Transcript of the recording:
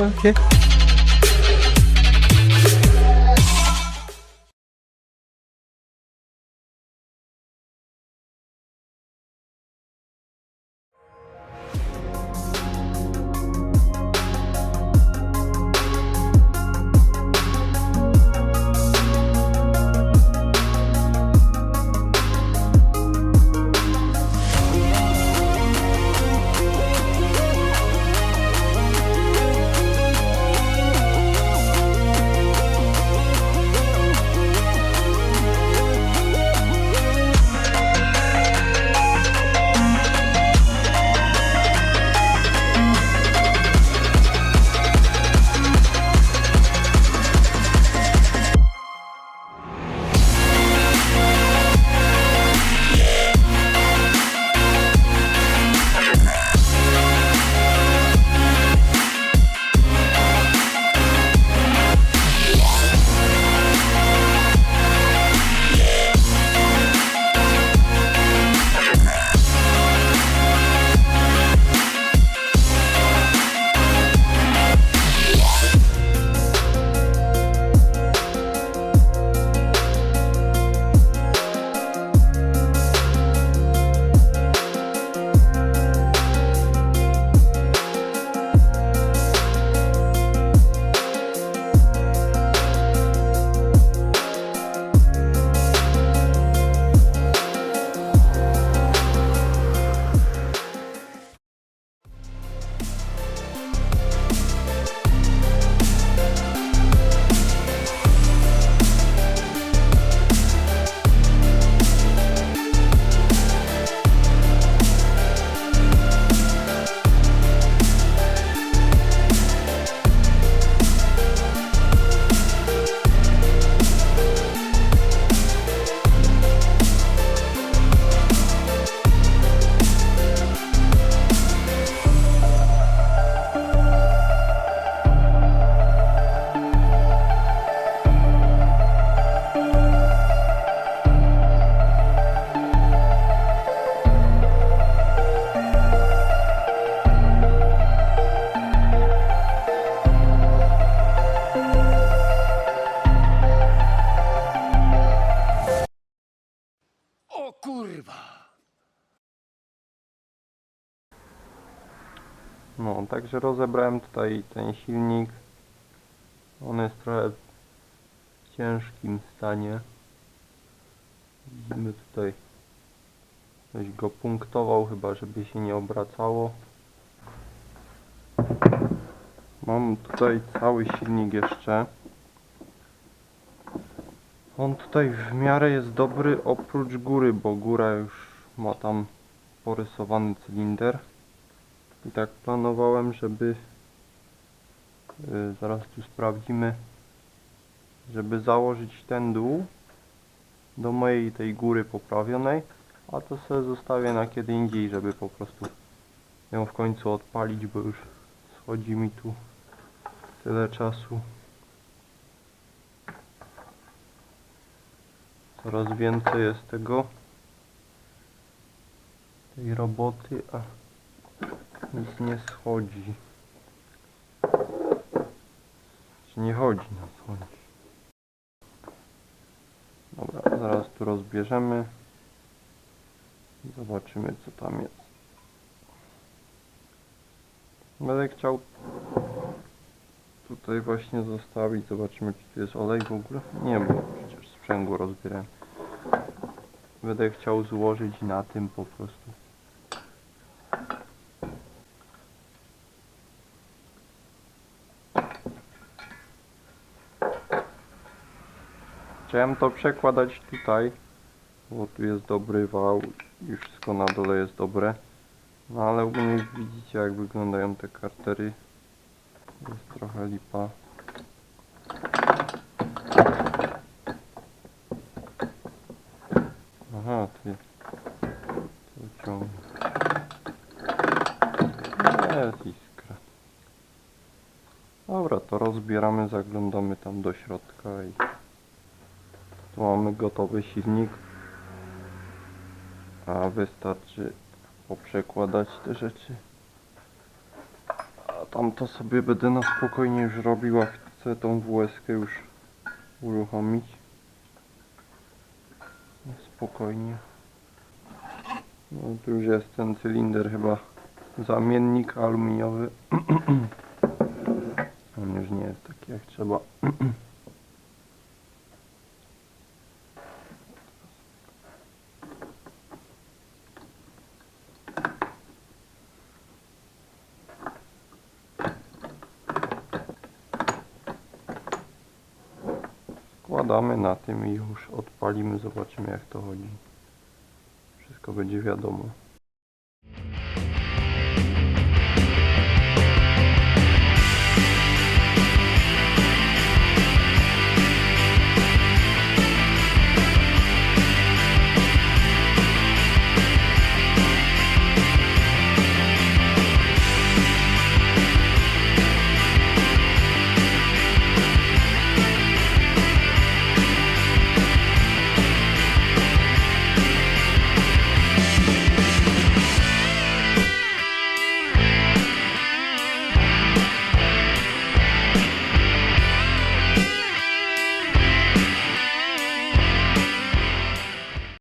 Okay. Kurwa! No, także rozebrałem tutaj ten silnik. On jest trochę w ciężkim stanie. Widzimy tutaj ktoś go punktował, chyba żeby się nie obracało. Mam tutaj cały silnik jeszcze. On tutaj w miarę jest dobry oprócz góry, bo góra już ma tam porysowany cylinder. I tak planowałem, żeby y, zaraz tu sprawdzimy, żeby założyć ten dół do mojej tej góry poprawionej, a to sobie zostawię na kiedy indziej, żeby po prostu ją w końcu odpalić, bo już schodzi mi tu tyle czasu. Coraz więcej jest tego tej roboty, a nic nie schodzi. Czy nie chodzi na schodzi. Dobra, zaraz tu rozbierzemy. i Zobaczymy co tam jest. Będę chciał tutaj właśnie zostawić. Zobaczymy czy tu jest olej w ogóle. Nie, bo przecież sprzęgło rozbierałem. Będę chciał złożyć na tym po prostu. Chciałem to przekładać tutaj, bo tu jest dobry wał i wszystko na dole jest dobre. No ale ogólnie widzicie jak wyglądają te kartery. Jest trochę lipa. Ty. To ciągnie. Jest iskra. Dobra, to rozbieramy, zaglądamy tam do środka i tu mamy gotowy silnik. A wystarczy poprzekładać te rzeczy. A tam to sobie będę na spokojnie już robił, a chcę tą WS już uruchomić. Spokojnie. No tu już jest ten cylinder chyba zamiennik aluminiowy. On już nie jest taki jak trzeba. Składamy na tym i już odpalimy, zobaczymy jak to chodzi. Wszystko będzie wiadomo.